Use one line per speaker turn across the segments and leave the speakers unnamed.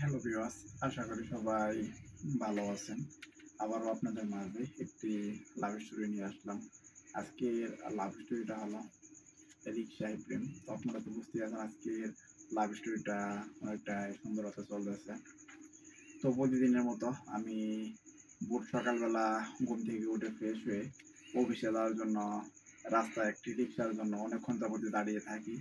Hello viewers আশা করি সবাই ভালো আছেন। আবারও আপনাদের মাঝে একটি লাভ স্টোরি নিয়ে আসলাম। আজকের লাভ স্টোরিটা হলো রিক্সায় প্রেম। তো আপনারা তো বুঝতে পারছেন আজকের লাভ স্টোরিটা অনেকটা সুন্দরতা চলতেছে। তো প্রতিদিনের মতো আমি ভোর সকালবেলা ঘুম থেকে উঠে ফ্রেশ হয়ে অফিসে যাওয়ার জন্য, রাস্তায় একটি রিক্সার জন্য অনেকক্ষণ যাবত দাঁড়িয়ে থাকি।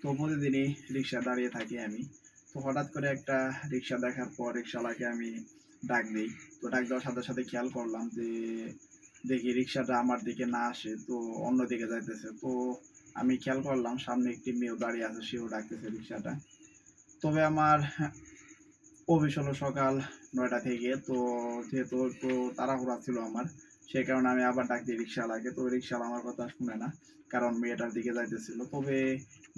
তো প্রতিদিনই রিক্সা দাঁড়িয়ে থাকি আমি। তো হঠাৎ করে একটা রিক্সা দেখার পর রিক্সাওয়ালাকে আমি ডাক দিই। তো ডাক দেওয়ার সাথে সাথে খেয়াল করলাম যে দেখি রিক্সাটা আমার দিকে না আসে, তো অন্য দিকে যাইতেছে। তো আমি খেয়াল করলাম সামনে একটি মেয়েও দাঁড়িয়ে আছে, সেও ডাকতেছে রিক্সাটা তবে আমার অফিস হলো সকাল নয়টা থেকে, তো যেহেতু একটু তাড়াহুড়া ছিল আমার, সেই কারণে আমি আবার ডাক দিই রিক্সাওয়ালাকে। তো রিক্সাওয়ালা আমার কথা শুনে না, কারণ মেয়েটার দিকে যাইতেছিল। তবে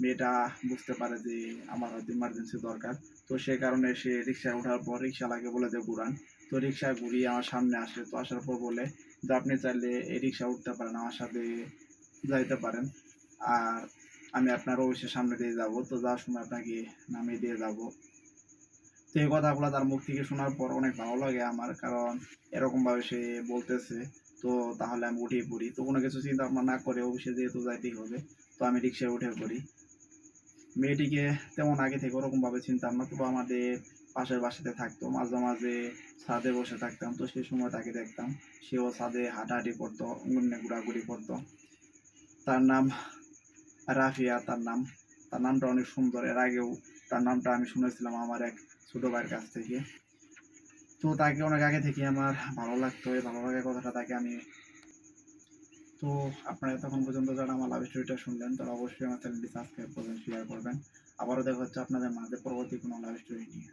মেয়েটা বুঝতে পারে যে আমার হয়তো ইমার্জেন্সি দরকার। তো সে কারণে সে রিক্সায় ওঠার পর রিক্সাওয়ালাকে বলে যে, ঘুরান। তো রিক্সা ঘুরিয়ে আমার সামনে আসে। তো আসার পর বলে যে, আপনি চাইলে এই রিক্সা উঠতে পারেন, আমার সাথে যাইতে পারেন। আর আমি আপনার অফিসের সামনে দিয়ে যাব। তো যাওয়ার সময় আপনাকে নামিয়ে দিয়ে যাব। তো এই কথাগুলো তার মুখ থেকে শোনার পর অনেক ভালো লাগে আমার, কারণ এরকমভাবে সে বলতেছে। তো তাহলে আমি উঠেই পড়ি। তো কোনো কিছু চিন্তা ভাবনা না করে অফিসে যেহেতু যাইতেই হবে। তো আমি রিক্সায় উঠে পড়ি। মেয়েটিকে তেমন আগে থেকে ওরকম ভাবে চিনতাম না, তবু আমাদের পাশের বাসাতে থাকতো। মাঝে মাঝে ছাদে বসে থাকতাম, তো সেই সময় তাকে দেখতাম। সেও ছাদে হাঁটাহাঁটি করতো অন্য ঘোরাঘুরি করতো। তার নাম রাফিয়া, তার নাম। তার নামটা অনেক সুন্দর। এর আগেও তার নামটা আমি শুনেছিলাম আমার এক ছোটো ভাইয়ের কাছ থেকে। তো তাকে অনেক আগে থেকে আমার ভালো লাগতো, এই ভালো লাগার কথাটা তাকে আমি তো আপনারা তখন পর্যন্ত যারা আমার লাভ স্টোরিটা শুনলেন, তারা অবশ্যই আমার চ্যানেলটি সাবস্ক্রাইব করবেন শেয়ার করবেন। আবারও দেখা হচ্ছে আপনাদের মাঝে পরবর্তী কোনো লাভ স্টোরি নিয়ে।